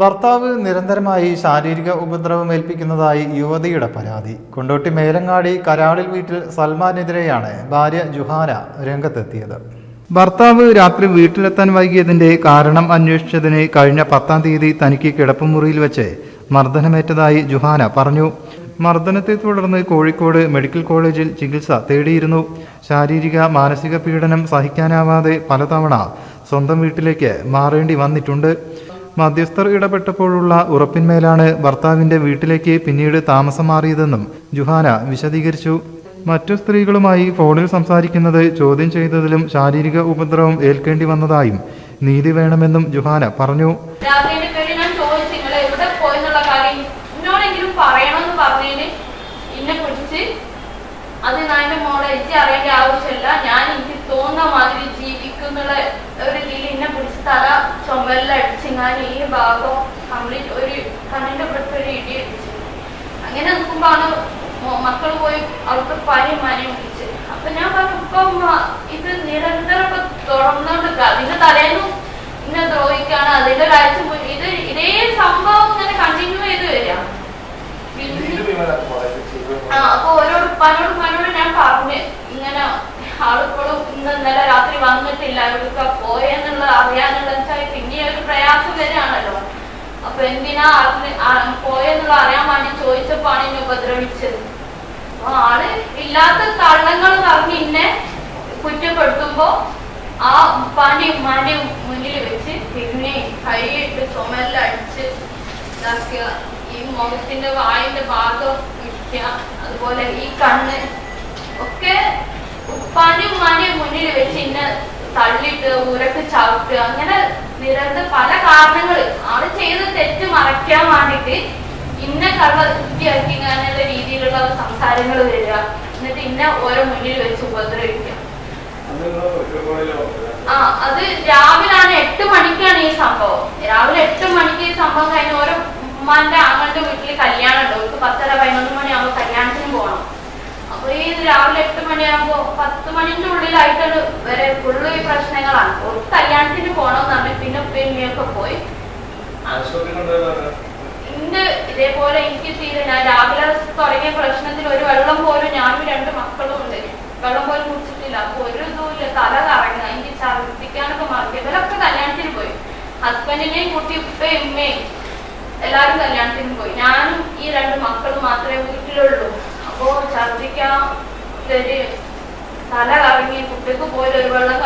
ഭർത്താവ് നിരന്തരമായി ശാരീരിക ഉപദ്രവം ഏൽപ്പിക്കുന്നതായി യുവതിയുടെ പരാതി. കൊണ്ടോട്ടി മേലങ്ങാടി കരാളിൽ വീട്ടിൽ സൽമാനെതിരെയാണ് ഭാര്യ ജുഹാന രംഗത്തെത്തിയത്. ഭർത്താവ് രാത്രി വീട്ടിലെത്താൻ വൈകിയതിന്റെ കാരണം അന്വേഷിച്ചതിന് കഴിഞ്ഞ പത്താം തീയതി തനിക്ക് കിടപ്പുമുറിയിൽ വെച്ച് മർദ്ദനമേറ്റതായി ജുഹാന പറഞ്ഞു. മർദ്ദനത്തെ തുടർന്ന് കോഴിക്കോട് മെഡിക്കൽ കോളേജിൽ ചികിത്സ തേടിയിരുന്നു. ശാരീരിക മാനസിക പീഡനം സഹിക്കാനാവാതെ പലതവണ സ്വന്തം വീട്ടിലേക്ക് മാറേണ്ടി വന്നിട്ടുണ്ട്. മധ്യസ്ഥർ ഇടപെട്ടപ്പോഴുള്ള ഉറപ്പിന്മേലാണ് ഭർത്താവിന്റെ വീട്ടിലേക്ക് പിന്നീട് താമസം മാറിയതെന്നും ജുഹാന വിശദീകരിച്ചു. മറ്റു സ്ത്രീകളുമായി ഫോണിൽ സംസാരിക്കുന്നത് ചോദ്യം ചെയ്തതിലും ശാരീരിക ഉപദ്രവം ഏൽക്കേണ്ടി വന്നതായും നീതി വേണമെന്നും ജുഹാന പറഞ്ഞു. അത് ഞാൻ മോളെ എനിക്ക് അറിയേണ്ട ആവശ്യമില്ല. ഞാൻ എനിക്ക് തോന്നുന്ന മാതിരി ജീവിക്കുന്നുള്ള ഒരു തല ചുമലിലടിച്ച് ഞാൻ ഈ ഭാഗം കംപ്ലീറ്റ് ഒരു കണ്ണിന്റെ ഇവിടുത്തെ ഒരു ഇടി അടിച്ചു. അങ്ങനെ നിൽക്കുമ്പോഴാണ് മക്കൾ പോയി അവർക്ക് പനിയും മനയും പിടിച്ച് അപ്പൊ ഞാൻ പറഞ്ഞു ഇപ്പം ഇത് നിരന്തരം ഇപ്പൊ തുടർന്നുകൊണ്ടിരിക്കുക അതിന്റെ തലേന്ന് ഇങ്ങനെ ദ്രോഹിക്കാണ്. അതിന്റെ ഒരാഴ്ച മുൻ ഇത് ഇതേ സംഭവം ഇങ്ങനെ കണ്ടിന്യൂ ചെയ്ത് വരിക. ആ അപ്പൊ ഓരോ ഉപ്പാനോട് ഉമ്മാനോട് ഞാൻ പറഞ്ഞു ഇങ്ങനെ ആളിപ്പോഴും ഇന്ന് ഇന്നലെ രാത്രി വന്നിട്ടില്ല. അവർക്ക് പോയെന്നുള്ളത് അറിയാനുള്ള പിന്നെ ഒരു പ്രയാസം വരികയാണല്ലോ. അപ്പൊ എന്തിനാ പോയെന്നുള്ള അറിയാൻ വേണ്ടി ചോദിച്ചപ്പോഴാണ് എന്നെ ഉപദ്രവിച്ചത്. അപ്പൊ ആൾ ഇല്ലാത്ത കള്ളങ്ങൾ പറഞ്ഞ് എന്നെ കുറ്റപ്പെടുത്തുമ്പോ ആ ഉപ്പാന്റെയും ഉമ്മാന്റെയും മുന്നിൽ വെച്ച് പിന്നെ കൈയിട്ട് ചുമലടിച്ച് ഇതാക്കുക ഈ മുഖത്തിന്റെ വായിന്റെ ഭാഗം ഇരിക്കുക അതുപോലെ ഈ കണ്ണ് ഒക്കെ ഉമ്മാന്റെയും മുന്നിൽ വെച്ച് ഇന്നെ തള്ളിട്ട് ഉരക്ക് ചവിട്ടുക അങ്ങനെ നിരന്ത പല കാരണങ്ങൾ ആൾ ചെയ്ത തെറ്റ് മറയ്ക്കാൻ വേണ്ടിട്ട് ഇന്ന കള്ള വൃത്തിയാക്കി അങ്ങനെയുള്ള രീതിയിലുള്ള സംസാരങ്ങൾ വരിക. എന്നിട്ട് ഇന്ന ഓരോ മുന്നിൽ വെച്ച് ഉപദ്രവിക്കുക. ആ അത് രാവിലാണ് എട്ട് മണിക്കാണ് ഈ സംഭവം. രാവിലെ എട്ട് മണിക്ക് ഈ സംഭവം കഴിഞ്ഞ ഓരോ ഉമ്മാന്റെ ആങ്ങളുടെ വീട്ടിൽ കല്യാണം ഉണ്ട് അവർക്ക് പത്തര പതിനൊന്ന് മണിയാവുമ്പോ കല്യാണത്തിന് പോകണം ഈ രാവിലെ എട്ട് മണിയാകുമ്പോ പത്ത് മണിന്റെ ഉള്ളിലായിട്ടാണ് വരെ ഫുള്ള് ഈ പ്രശ്നങ്ങളാണ്. ഒരു കല്യാണത്തിന് പോണോന്നാണ് പിന്നെ ഉപ്പയൊക്കെ പോയി. ഇന്ന് ഇതേപോലെ എനിക്ക് തീരെ ഞാൻ രാവിലെ തുടങ്ങിയ പ്രശ്നത്തിൽ ഒരു വെള്ളം പോലും ഞാനും രണ്ട് മക്കളും ഉണ്ട്. വെള്ളം പോലും കുടിച്ചിട്ടില്ല. അപ്പൊ ഒരു ഇതുമില്ല തല കറങ്ങുക എനിക്ക് ഛർദിക്കാനൊക്കെ മറക്കും ഇവരൊക്കെ കല്യാണത്തിന് പോയി. ഹസ്ബൻഡിനെയും കുട്ടി ഉപ്പയും ഉമ്മയും എല്ലാരും കല്യാണത്തിന് പോയി. ഞാനും ഈ രണ്ട് മക്കളും മാത്രമേ വീട്ടിലുള്ളൂ അപ്പോ ഛർദിക്കാൻ ഒരു തല കറങ്ങി കുട്ടിക്ക് പോയി ഒരു വെള്ളം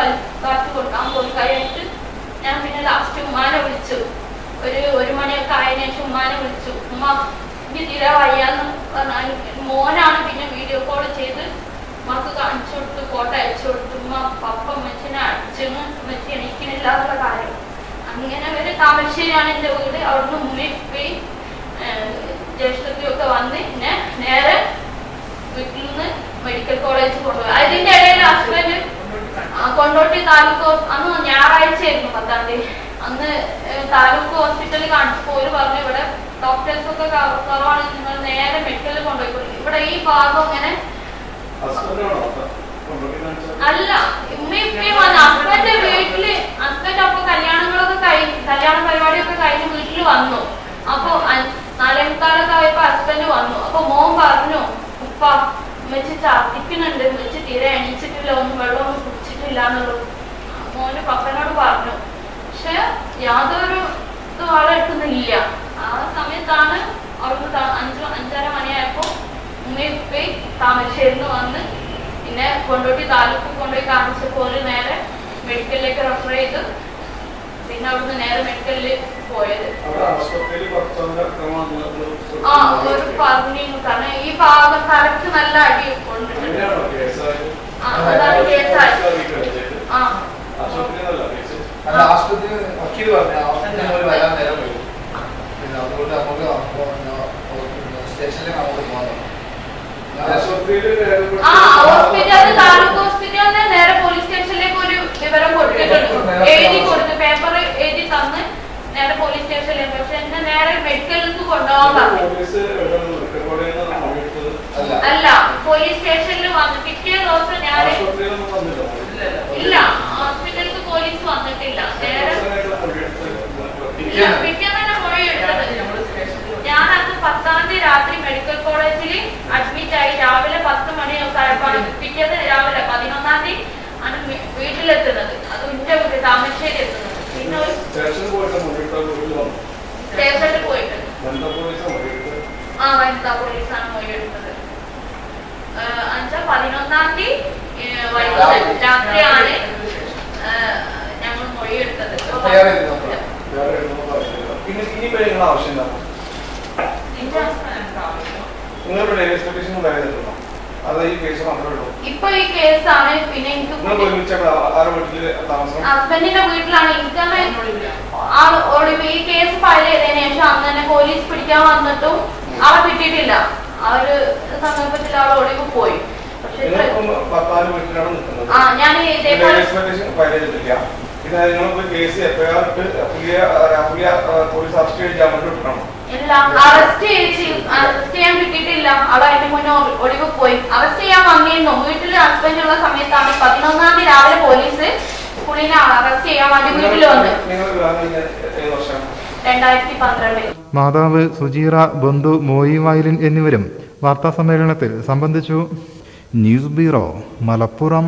കാച്ചി കൊടുക്കാൻ പോയി. കഴിഞ്ഞിട്ട് ഞാൻ പിന്നെ ലാസ്റ്റ് ഉമ്മാനെ വിളിച്ചു. ഒരു ഒരു മണിയൊക്കെ ആയതിനു ശേഷം ഉമ്മാനെ വിളിച്ചു. ഉമ്മ എനിക്ക് തീരെ വയ്യാന്ന് പറഞ്ഞാൽ മോനാണ് പിന്നെ വീഡിയോ കോൾ ചെയ്ത് ഉമ്മക്ക് കാണിച്ചു കൊടുത്ത് ഫോട്ടോ അയച്ചു കൊടുത്തു ഉമ്മ പപ്പ അമ്മച്ചിനെ അടിച്ചെന്ന് അമ്മച്ചി എണീക്കണില്ലാത്ത കാര്യം. അങ്ങനെ ഒരു താമരശ്ശേരിയാണ് എന്റെ വീട്. അവിടുന്ന് ഉമ്മയും പോയി ജ്യേഷ്ഠത്തിയൊക്കെ വന്ന് എന്നെ നേരെ വീട്ടിൽ മെഡിക്കൽ കോളേജ് കൊണ്ടുപോയി അതിന്റെ ഇടയിൽ ഹസ്ബൻഡ് കൊണ്ടോട്ടി താലൂക്ക് അന്ന് ഞായറാഴ്ചയായിരുന്നു പത്താം തീയതി. അന്ന് താലൂക്ക് ഹോസ്പിറ്റലിൽ കാണിച്ചപ്പോൾ ഒരു പറഞ്ഞു ഇവിടെ ഡോക്ടേഴ്സ് ഒക്കെ കുറവാണ്. നിങ്ങൾ നേരെ മെഡിക്കലിൽ കൊണ്ടുപോയി. ഇവിടെ ഈ ഭാഗം ഇങ്ങനെ അല്ല ഉമ്മയും ഉപ്പയും വന്ന് ഹസ്ബൻഡ് വീട്ടിൽ ഹസ്ബൻഡ് അപ്പൊ കല്യാണങ്ങളൊക്കെ കഴിഞ്ഞ് കല്യാണ പരിപാടിയൊക്കെ കഴിഞ്ഞ് വീട്ടിൽ വന്നു അപ്പൊ അ- നാലേ മുക്കാലൊക്കെ ആയപ്പോ ഹസ്ബൻഡ് വന്നു അപ്പൊ മോൻ പറഞ്ഞു ഉപ്പ ഉമ്മച്ചി ഛർദിക്കുന്നുണ്ട് ഉമ്മച്ചി തീരെ എണീച്ചിട്ടില്ല ഒന്നും വെള്ളമൊന്നും കുടിച്ചിട്ടില്ല എന്നുള്ളത് മോന് പപ്പനോട് പറഞ്ഞു പക്ഷെ യാതൊരു ഇതും ആളെ എടുക്കുന്നില്ല ആ സമയത്താണ് അവർക്ക് അഞ്ചു അഞ്ചര മണിയായപ്പോ ഉമ്മയും ഉപ്പയും താമരശ്ശേരിന്ന് വന്ന് പിന്നെ കൊണ്ടോട്ടി താലൂക്ക് കൊണ്ടുപോയി കാണിച്ചപ്പോൾ നേരെ മെഡിക്കലിലേക്ക് റെഫർ ചെയ്ത് പിന്നെ അവിടുന്ന് നേരെ മെഡിക്കലിൽ പോയത് ആ ഒരു പറഞ്ഞു കാരണം ഈ ഭാഗം തലക്ക് നല്ല അടി കൊണ്ടിട്ടുണ്ട് ആ അതാണ് കേസായി ആ അല്ല ആശുപത്രി വക്കീൽ പറഞ്ഞു ആശുപത്രി പോയി വരാൻ നേരം വരും പിന്നെ അതുകൊണ്ട് നമുക്ക് സ്റ്റേഷനിലേക്ക് നമുക്ക് പോകാം നേരെ പോലീസ് സ്റ്റേഷനിലേക്ക് ഒരു വിവരം കൊടുത്തിട്ടുണ്ട്. എഴുതി കൊടുത്ത് പേപ്പർ എഴുതി തന്ന് നേരെ പോലീസ് സ്റ്റേഷനിലേക്ക് പക്ഷെ എന്നെ നേരെ മെഡിക്കലിലേക്ക് കൊണ്ടുപോകാൻ പറഞ്ഞു. അല്ല. അല്ല പോലീസ് സ്റ്റേഷനിൽ വന്ന് പിറ്റേ ദിവസം ഞാൻ ഇല്ല ഹോസ്പിറ്റലിൽ പോലീസ് വന്നിട്ടില്ല. നേരെ ആവശ്യം എത്തുന്നത് റെയിൽവേ സ്റ്റേഷനിൽ ഉണ്ടായിരുന്നു അത് ഈ കേസ് മാത്രമേ ഉള്ളൂ. ഇപ്പൊ ഈ കേസാണ് പിന്നെ എനിക്ക് ഹസ്ബൻഡിന്റെ വീട്ടിലാണ്. എനിക്ക് ആ ഒളിവ് ഈ കേസ് ഫയൽ ചെയ്തതിനു ശേഷം അന്ന് തന്നെ പോലീസ് പിടിക്കാൻ വന്നിട്ടും ആളെ കിട്ടിയിട്ടില്ല. ആ ഒരു സന്ദർഭത്തിൽ ആൾ ഒളിവ് പോയി. ആ ഞാൻ ഇതേപോലെ എക്സ്പെക്ടേഷൻ ഫയൽ ചെയ്തിട്ടില്ല. പിന്നെ നിങ്ങൾ കേസ് എഫ്ഐആർ ഇട്ട് പുതിയ പുതിയ പോലീസ് അറസ്റ്റ് ചെയ്യാൻ വേണ്ടി വിട്ടണം അറസ്റ്റ് ചെയ്ത് അറസ്റ്റ് ചെയ്യാൻ കിട്ടിയിട്ടില്ല. അവൾ അതിന് മുന്നേ ഒളിവ് പോയി. അറസ്റ്റ് ചെയ്യാൻ വന്നിരുന്നു. വീട്ടിൽ ഹസ്ബൻഡ് ഉള്ള സമയത്താണ് പതിനൊന്നാം തീയതി രാവിലെ പോലീസ് പുള്ളിനെ അറസ്റ്റ് ചെയ്യാൻ വേണ്ടി വീട്ടിൽ വന്ന്. രണ്ടായിരത്തി പന്ത്രണ്ടിൽ മാതാവ് സുജീറ ബന്ധു മോയി വയലിൻ എന്നിവരും വാർത്താ സമ്മേളനത്തിൽ സംബന്ധിച്ചു. News bureau Malappuram.